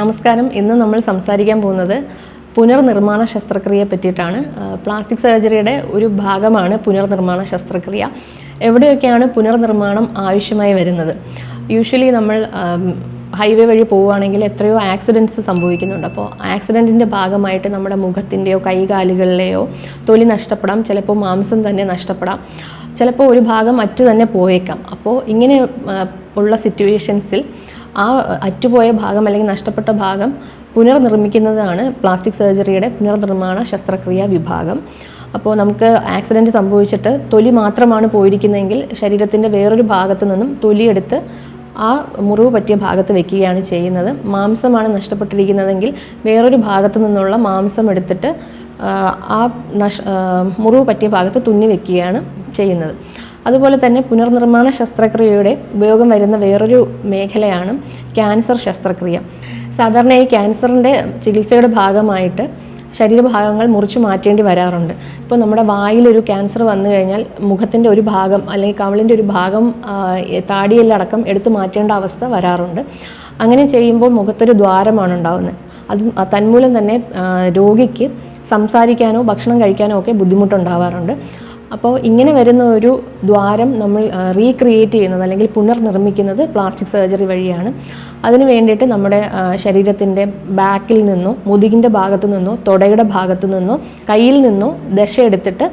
നമസ്കാരം. ഇന്ന് നമ്മൾ സംസാരിക്കാൻ പോകുന്നത് പുനർനിർമ്മാണ ശസ്ത്രക്രിയയെ പറ്റിയിട്ടാണ്. പ്ലാസ്റ്റിക് സർജറിയുടെ ഒരു ഭാഗമാണ് പുനർനിർമ്മാണ ശസ്ത്രക്രിയ. എവിടെയൊക്കെയാണ് പുനർനിർമ്മാണം ആവശ്യമായി വരുന്നത്? യൂഷ്വലി നമ്മൾ ഹൈവേ വഴി പോവുകയാണെങ്കിൽ എത്രയോ ആക്സിഡന്റ്സ് സംഭവിക്കുന്നുണ്ട്. അപ്പോൾ ആക്സിഡന്റിന്റെ ഭാഗമായിട്ട് നമ്മുടെ മുഖത്തിന്റെയോ കൈകാലുകളിലെയോ തൊലി നഷ്ടപ്പെടാം. ചിലപ്പോൾ മാംസം തന്നെ നഷ്ടപ്പെടാം. ചിലപ്പോൾ ഒരു ഭാഗം അറ്റു തന്നെ പോയേക്കാം. അപ്പോൾ ഇങ്ങനെ ഉള്ള സിറ്റുവേഷൻസിൽ ആ അറ്റുപോയ ഭാഗം അല്ലെങ്കിൽ നഷ്ടപ്പെട്ട ഭാഗം പുനർനിർമ്മിക്കുന്നതാണ് പ്ലാസ്റ്റിക് സർജറിയുടെ പുനർനിർമ്മാണ ശസ്ത്രക്രിയാ വിഭാഗം. അപ്പോൾ നമുക്ക് ആക്സിഡന്റ് സംഭവിച്ചിട്ട് തൊലി മാത്രമാണ് പോയിരിക്കുന്നതെങ്കിൽ ശരീരത്തിന്റെ വേറൊരു ഭാഗത്തു നിന്നും തൊലിയെടുത്ത് ആ മുറിവ് പറ്റിയ ഭാഗത്ത് വെക്കുകയാണ് ചെയ്യുന്നത്. മാംസമാണ് നഷ്ടപ്പെട്ടിരിക്കുന്നതെങ്കിൽ വേറൊരു ഭാഗത്തു നിന്നുള്ള മാംസം എടുത്തിട്ട് ആ, നഷ് മുറിവ് പറ്റിയ ഭാഗത്ത് തുന്നി വെക്കുകയാണ് ചെയ്യുന്നത്. അതുപോലെ തന്നെ പുനർനിർമ്മാണ ശസ്ത്രക്രിയയുടെ ഉപയോഗം വരുന്ന വേറൊരു മേഖലയാണ് ക്യാൻസർ ശസ്ത്രക്രിയ. സാധാരണയായി ക്യാൻസറിന്റെ ചികിത്സയുടെ ഭാഗമായിട്ട് ശരീരഭാഗങ്ങൾ മുറിച്ചു മാറ്റേണ്ടി വരാറുണ്ട്. ഇപ്പോൾ നമ്മുടെ വായിലൊരു ക്യാൻസർ വന്നു കഴിഞ്ഞാൽ മുഖത്തിന്റെ ഒരു ഭാഗം അല്ലെങ്കിൽ കവിളിന്റെ ഒരു ഭാഗം താടിയെല്ലടക്കം എടുത്തു മാറ്റേണ്ട അവസ്ഥ വരാറുണ്ട്. അങ്ങനെ ചെയ്യുമ്പോൾ മുഖത്തൊരു ദ്വാരമാണ് ഉണ്ടാകുന്നത് അത് തന്മൂലം തന്നെ രോഗിക്ക് സംസാരിക്കാനോ ഭക്ഷണം കഴിക്കാനോ ഒക്കെ ബുദ്ധിമുട്ടുണ്ടാവാറുണ്ട്. അപ്പോൾ ഇങ്ങനെ വരുന്ന ഒരു ദ്വാരം നമ്മൾ റീക്രിയേറ്റ് ചെയ്യുന്നത് അല്ലെങ്കിൽ പുനർനിർമ്മിക്കുന്നത് പ്ലാസ്റ്റിക് സർജറി വഴിയാണ്. അതിന് വേണ്ടിയിട്ട് നമ്മുടെ ശരീരത്തിന്റെ ബാക്കിൽ നിന്നോ മുതുകിന്റെ ഭാഗത്തു നിന്നോ തുടയുടെ ഭാഗത്തു നിന്നോ കയ്യിൽ നിന്നോ ദശ എടുത്തിട്ട്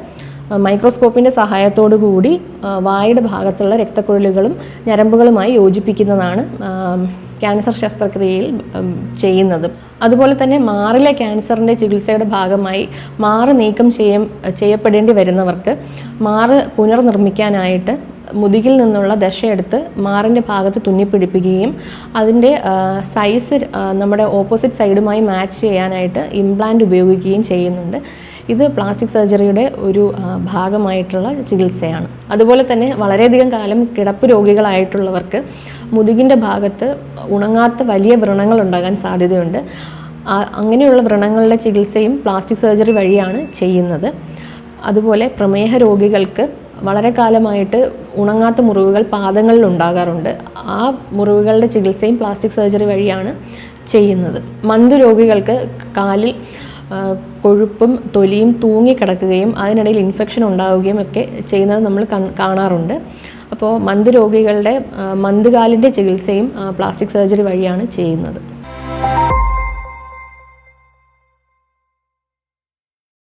മൈക്രോസ്കോപ്പിന്റെ സഹായത്തോടു കൂടി വായുടെ ഭാഗത്തുള്ള രക്തക്കുഴലുകളും ഞരമ്പുകളുമായി യോജിപ്പിക്കുന്നതാണ് ക്യാൻസർ ശസ്ത്രക്രിയയിൽ ചെയ്യുന്നത്. അതുപോലെ തന്നെ മാറിലെ ക്യാൻസറിന്റെ ചികിത്സയുടെ ഭാഗമായി മാറ് നീക്കം ചെയ്യ ചെയ്യപ്പെടേണ്ടി വരുന്നവർക്ക് മാറ് പുനർനിർമ്മിക്കാനായിട്ട് മുതുകിൽ നിന്നുള്ള ദശയെടുത്ത് മാറിന്റെ ഭാഗത്ത് തുന്നിപ്പിടിപ്പിക്കുകയും അതിന്റെ സൈസ് നമ്മുടെ ഓപ്പോസിറ്റ് സൈഡുമായി മാച്ച് ചെയ്യാനായിട്ട് ഇംപ്ലാന്റ് ഉപയോഗിക്കുകയും ചെയ്യുന്നുണ്ട്. ഇത് പ്ലാസ്റ്റിക് സർജറിയുടെ ഒരു ഭാഗമായിട്ടുള്ള ചികിത്സയാണ്. അതുപോലെ തന്നെ വളരെയധികം കാലം കിടപ്പ് രോഗികളായിട്ടുള്ളവർക്ക് മുതുകിന്റെ ഭാഗത്ത് ഉണങ്ങാത്ത വലിയ വ്രണങ്ങൾ ഉണ്ടാകാൻ സാധ്യതയുണ്ട്. അങ്ങനെയുള്ള വ്രണങ്ങളുടെ ചികിത്സയും പ്ലാസ്റ്റിക് സർജറി വഴിയാണ് ചെയ്യുന്നത്. അതുപോലെ പ്രമേഹ രോഗികൾക്ക് വളരെ കാലമായിട്ട് ഉണങ്ങാത്ത മുറിവുകൾ പാദങ്ങളിൽ ഉണ്ടാകാറുണ്ട്. ആ മുറിവുകളുടെ ചികിത്സയും പ്ലാസ്റ്റിക് സർജറി വഴിയാണ് ചെയ്യുന്നത്. മന്ദു രോഗികൾക്ക് കാലിൽ കൊഴുപ്പും തൊലിയും തൂങ്ങിക്കിടക്കുകയും അതിനിടയിൽ ഇൻഫെക്ഷൻ ഉണ്ടാവുകയും ഒക്കെ ചെയ്യുന്നത് നമ്മൾ കാണാറുണ്ട്. അപ്പോൾ മന്ത് രോഗികളുടെ ആ, മന്ത് കാലിന്റെ ചികിത്സയും പ്ലാസ്റ്റിക് സർജറി വഴിയാണ് ചെയ്യുന്നത്.